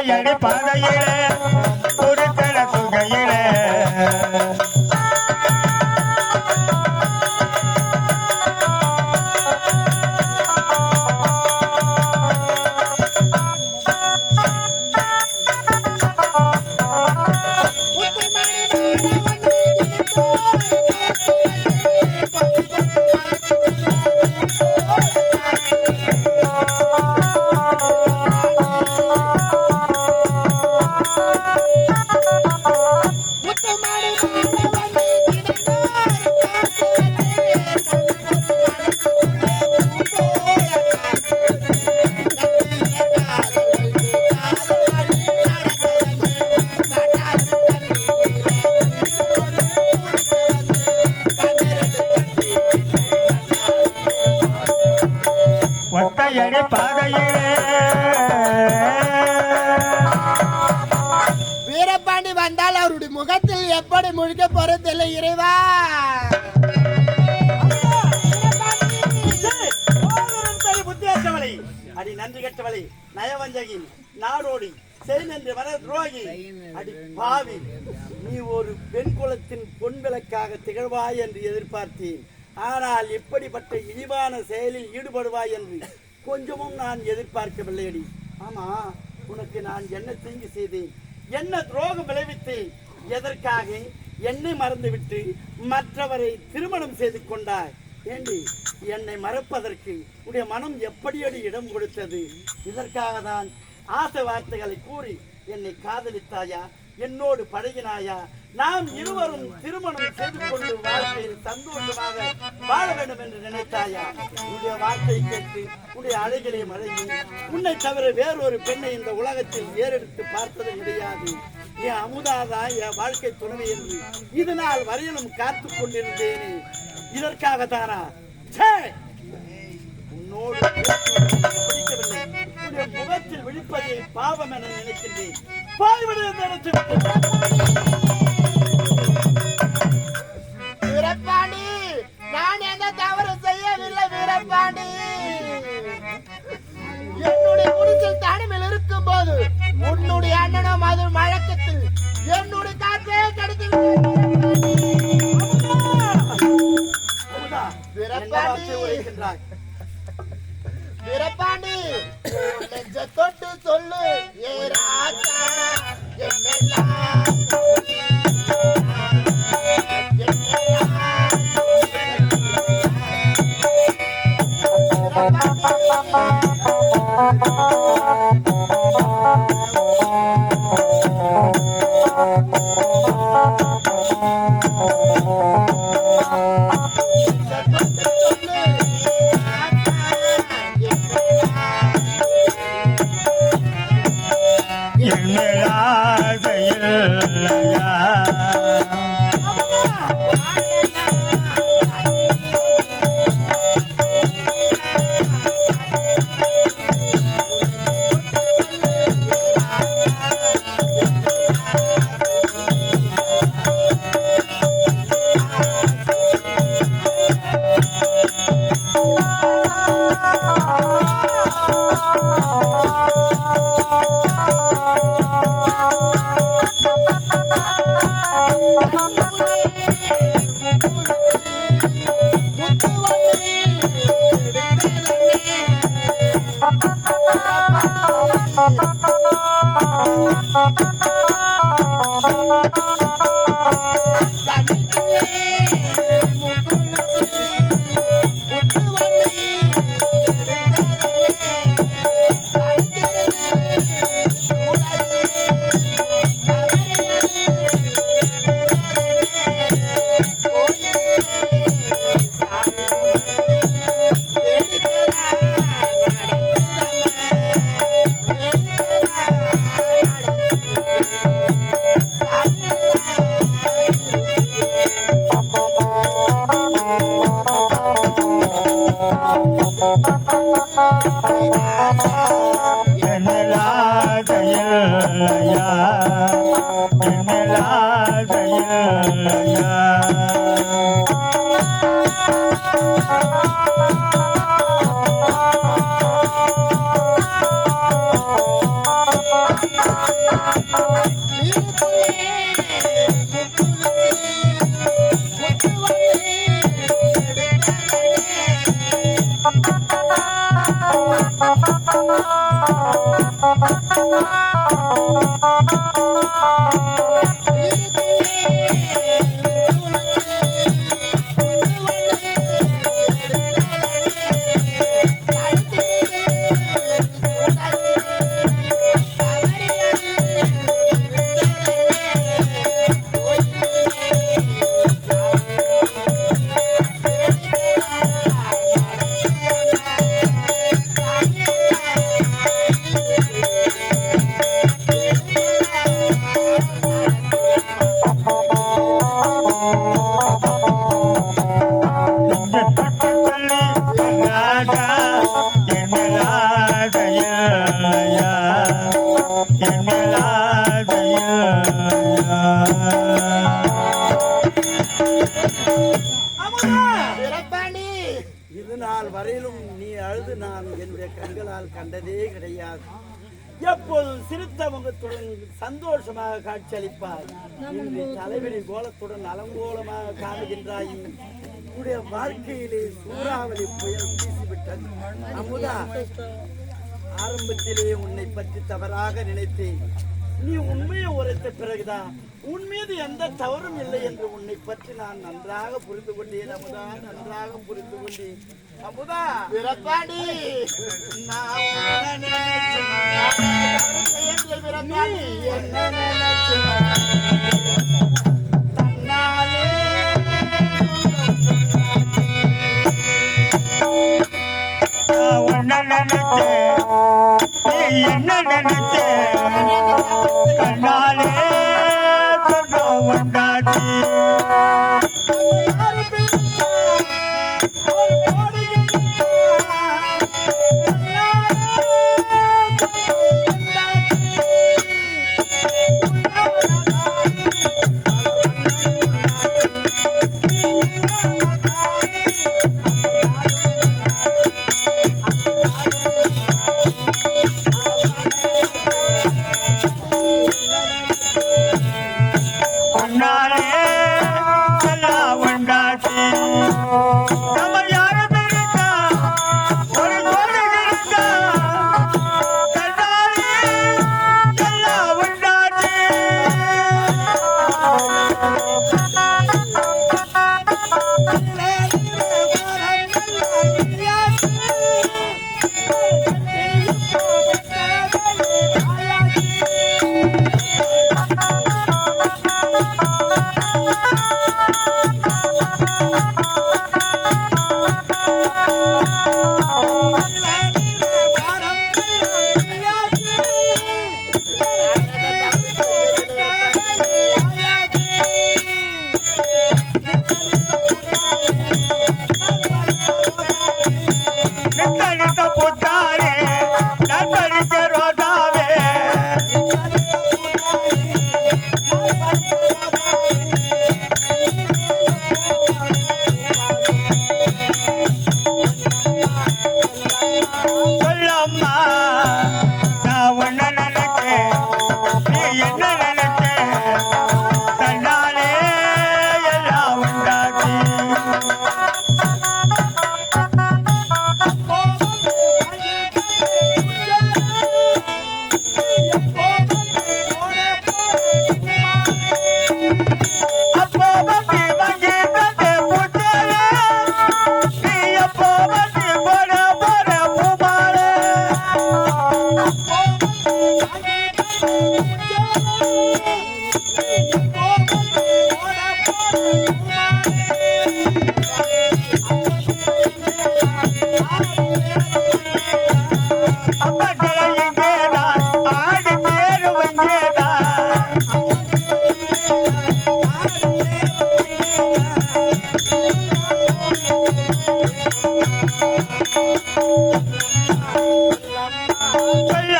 ஒத்தையடி பாதையில ஒரு தர சுகையில. எப்படி இறைவா. அடி நன்றி கட்டவளை நயவஞ்சகி நாடோடி செய்நன்று வர துரோகி அடி பாவி நீ ஒரு பெண் குலத்தின் பொன் விளக்காக திகழ்வாய் என்று எதிர்பார்த்தேன். ஆனால் இப்படிப்பட்ட இழிவான செயலில் ஈடுபடுவாய் என்று கொஞ்சமும் நான் எதிர்பார்க்கவில்லை அடி. ஆமா உனக்கு நான் என்ன தீங்கு செய்தேன்? என்ன துரோகம் விளைவித்தேன்? எதற்காக? என்னை மறந்துவிட்டு மற்றவரை திருமணம் செய்து கொண்டாய். ஏண்டி என்னை மறப்பதற்கு உடைய மனம் எப்படியடி இடம் கொடுத்தது? இதற்காக தான் ஆசை வார்த்தைகளை கூறி என்னை காதலித்தாயா? என்னோடு பழகினாயா? நாம் இருவரும் திருமணம் செய்து கொண்டு வாழ்க்கையில் சந்தோஷமாக வாழ வேண்டும் என்று நினைத்தாயா? உன்னுடைய வார்த்தை கேட்டு உன்னுடைய அழகிலே மழகி உன்னை தவிர வேறொரு பெண்ணை இந்த உலகத்தில் ஏறெடுத்து பார்த்தது கிடையாது என் அமுதாதான் என் வாழ்க்கை துணை என்று இதனால் வரையிலும் காத்து கொண்டிருந்தேனே. இதற்காக தானா ச்சே! உன்னோடு உன்னுடைய முகத்தில் விழிப்பதை பாவம் என நினைக்கின்றேன். போய்விடு உன் 救命啊！நாடா என்னலாதையா என்னலாதையா அமுதா வீரபாண்டி இது நாள் வரையிலும் நீ அழுது நான் என்னுடைய கண்களால் கண்டதே கிடையாது எப்போதும் சிரித்த முகத்துடன் சந்தோஷமாக காட்சியளிப்பாய் இன்று தலைவலி கோலத்துடன் அலங்கோலமாக காணுகின்றாய் உன்னுடைய வாழ்க்கையிலே சூறாவளி புயல் வீசிவிட்டது. அமுதா ஆரம்பத்திலே உன்னை பற்றி தவறாக நினைத்தேன். நீ உண்மையை உரைத்த பிறகுதான். உன் மீது எந்த தவறும் இல்லை என்று உன்னை பற்றி நான் நன்றாக புரிந்து கொண்டேன் அமுதா நன்றாக புரிந்து கொண்டேன். அமுதா வீரபாண்டி நான் என்ன உன்னை என்ன நினைச்ச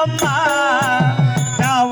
அம்மா நான்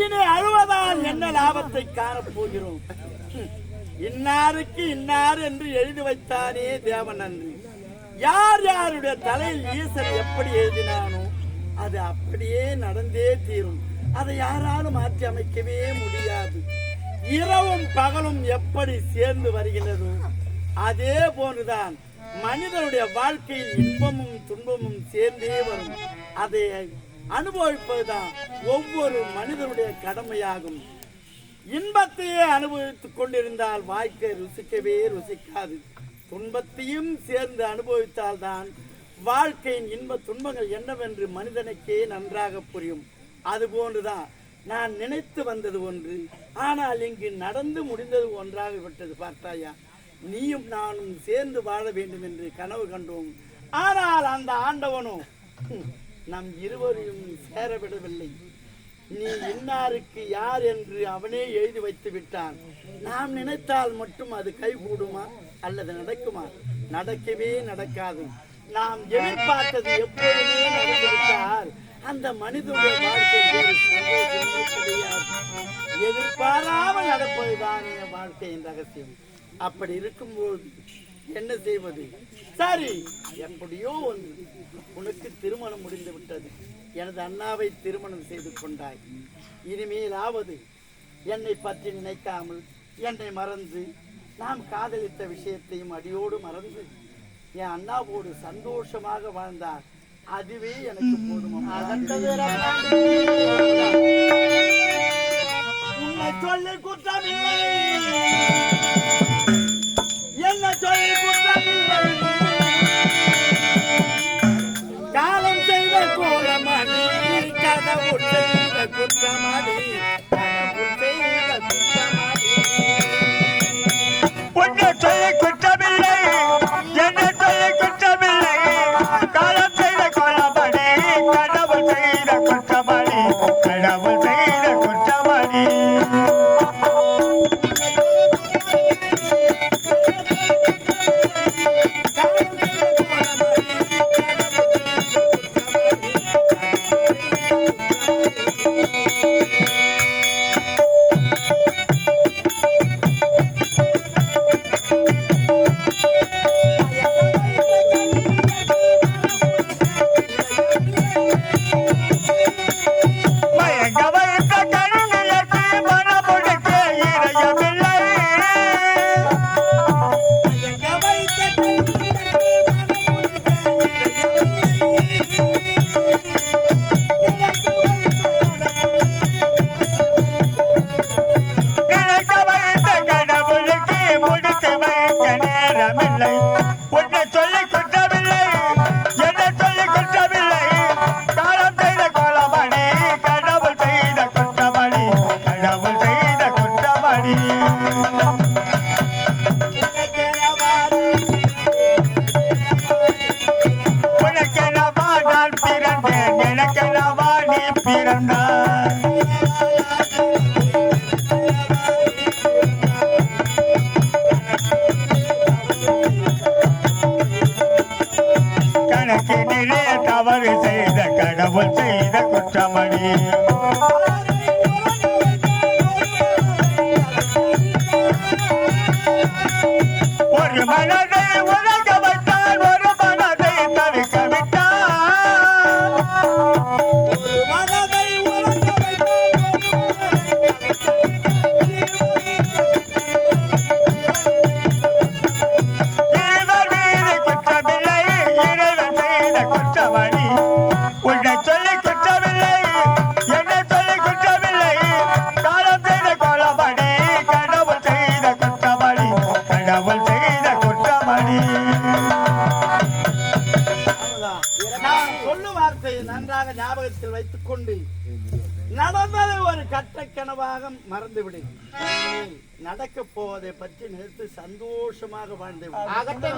இனி அழுவதால் என்ன லாபத்தை காணப் போகிறோம் இன்னாருக்கு இன்னார் என்று எழுதி வைத்தானே தேவன் யார் யாருடைய தலையில் ஈசன் எப்படி எழுதினானோ அது அப்படியே நடந்தே தீரும். அதை யாராலும் மாற்றி அமைக்கவே முடியாது. இரவும் பகலும் எப்படி சேர்ந்து வருகிறது? அதே போன்றுதான் மனிதனுடைய வாழ்க்கையில் இன்பமும் துன்பமும் சேர்ந்தே வரும். அதை அனுபவிப்பதுதான் ஒவ்வொரு மனிதனுடைய கடமையாகும். இன்பத்தையே அனுபவித்துக் கொண்டிருந்தால் வாழ்க்கை ருசிக்கவே ருசிக்காது. துன்பத்தையும் சேர்ந்து அனுபவித்தால்தான் வாழ்க்கையின் இன்ப துன்பங்கள் என்னவென்று மனிதனுக்கே நன்றாக புரியும். அதுபோன்றுதான் நான் நினைத்து வந்தது ஒன்று. ஆனால் இங்கு நடந்து முடிந்தது ஒன்றாக விட்டது பார்த்தாயா? நீயும் நானும் சேர்ந்து வாழ வேண்டும் என்று கனவு கண்டோம். ஆனால் அந்த ஆண்டவனோ நம் இருவரையும் சேரவிடவில்லை நீ இன்னாருக்கு யார் என்று அவனே எழுதி வைத்து விட்டான். நாம் நினைத்தால் மட்டும் அது கைகூடுமா அல்லது நடக்குமா? நடக்கவே நடக்காது. நாம் எதிர்பார்த்தது எப்பொழுதே நடந்துவிட்டால் அந்த மனிதனுடைய வாழ்க்கை எதிர்பாராமல் நடப்பதுதான் என் வாழ்க்கையின் ரகசியம். அப்படி இருக்கும்போது என்ன செய்வது? சரி எப்படியோ ஒன்று. உனக்கு திருமணம் முடிந்து விட்டது. எனது அண்ணாவை திருமணம் செய்து கொண்டாய். இனிமேலாவது என்னை பற்றி நினைக்காமல் என்னை மறந்து நாம் காதலித்த விஷயத்தையும் அடியோடு மறந்து என் அண்ணாவோடு சந்தோஷமாக வாழ்ந்தார் அதுவே எனக்கு போதும்? உன்னை சொல்லி குற்றமில்லை என்ன சொல்லி குற்றமில்லை காலம் செய்த செய்த குற்றமணி அகத்தை